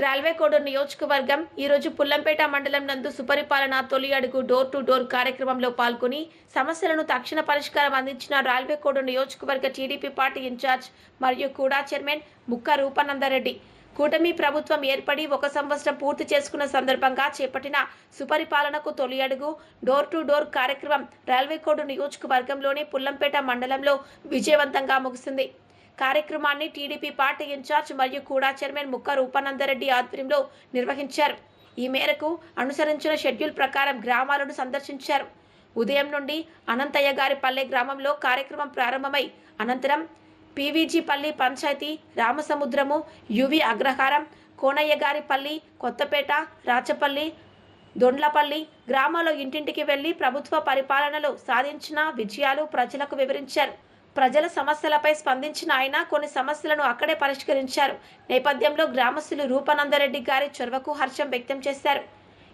Railway Koduru నియోజకవర్గం ఈరోజు పుల్లంపేట మండలం నందు సుపరిపాలన తొలి అడుగు డోర్ టు డోర్ కార్యక్రమంలో పాల్గొని సమస్యలను తక్షణ పరిష్కారం అందించిన రైల్వే కోడూరు నియోజకవర్గ టీడీపీ పార్టీ ఇన్ఛార్జ్ మరియు కూడా చైర్మన్ ముక్క రూపానందరెడ్డి. కూటమి ప్రభుత్వం ఏర్పడి ఒక సంవత్సరం పూర్తి చేసుకున్న సందర్భంగా చేపట్టిన సుపరిపాలనకు తొలి అడుగు డోర్ టు డోర్ కార్యక్రమం రైల్వే కోడు నియోజకవర్గంలోని పుల్లంపేట మండలంలో విజయవంతంగా ముగిసింది. కార్యక్రమాన్ని టీడీపీ పార్టీ ఇన్ఛార్జ్ మరియు కూడా చైర్మన్ ముక్క రూపానందరెడ్డి ఆధ్వర్యంలో నిర్వహించారు. ఈ మేరకు అనుసరించిన షెడ్యూల్ ప్రకారం గ్రామాలను సందర్శించారు. ఉదయం నుండి అనంతయ్య గారి పల్లె గ్రామంలో కార్యక్రమం ప్రారంభమై అనంతరం పీవీజీపల్లి పంచాయతీ రామసముద్రము యువి అగ్రహారం కోనయ్య గారిపల్లి కొత్తపేట రాచపల్లి దొండ్లపల్లి గ్రామాల్లో ఇంటింటికి వెళ్ళి ప్రభుత్వ పరిపాలనలో సాధించిన విజయాలు ప్రజలకు వివరించారు. ప్రజల సమస్యలపై స్పందించిన ఆయన కొన్ని సమస్యలను అక్కడే పరిష్కరించారు. నేపథ్యంలో గ్రామస్తులు రూపానందరెడ్డి గారి చొరవకు హర్షం వ్యక్తం చేశారు.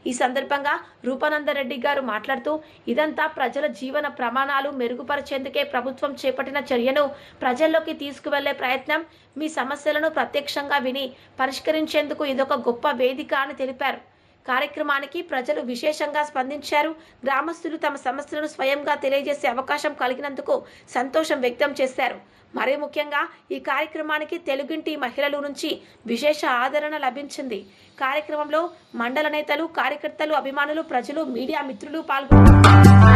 ఈ సందర్భంగా రూపానందరెడ్డి గారు మాట్లాడుతూ ఇదంతా ప్రజల జీవన ప్రమాణాలు మెరుగుపరిచేందుకే ప్రభుత్వం చేపట్టిన చర్యను ప్రజల్లోకి తీసుకువెళ్ళే ప్రయత్నం మీ సమస్యలను ప్రత్యక్షంగా విని పరిష్కరించేందుకు ఇదొక గొప్ప వేదిక అని తెలిపారు. కార్యక్రమానికి ప్రజలు విశేషంగా స్పందించారు. గ్రామస్తులు తమ సమస్యలను స్వయంగా తెలియజేసే అవకాశం కలిగినందుకు సంతోషం వ్యక్తం చేశారు. మరీ ముఖ్యంగా ఈ కార్యక్రమానికి తెలుగింటి మహిళల నుంచి విశేష ఆదరణ లభించింది. కార్యక్రమంలో మండల నేతలు కార్యకర్తలు అభిమానులు ప్రజలు మీడియా మిత్రులు పాల్గొన్నారు.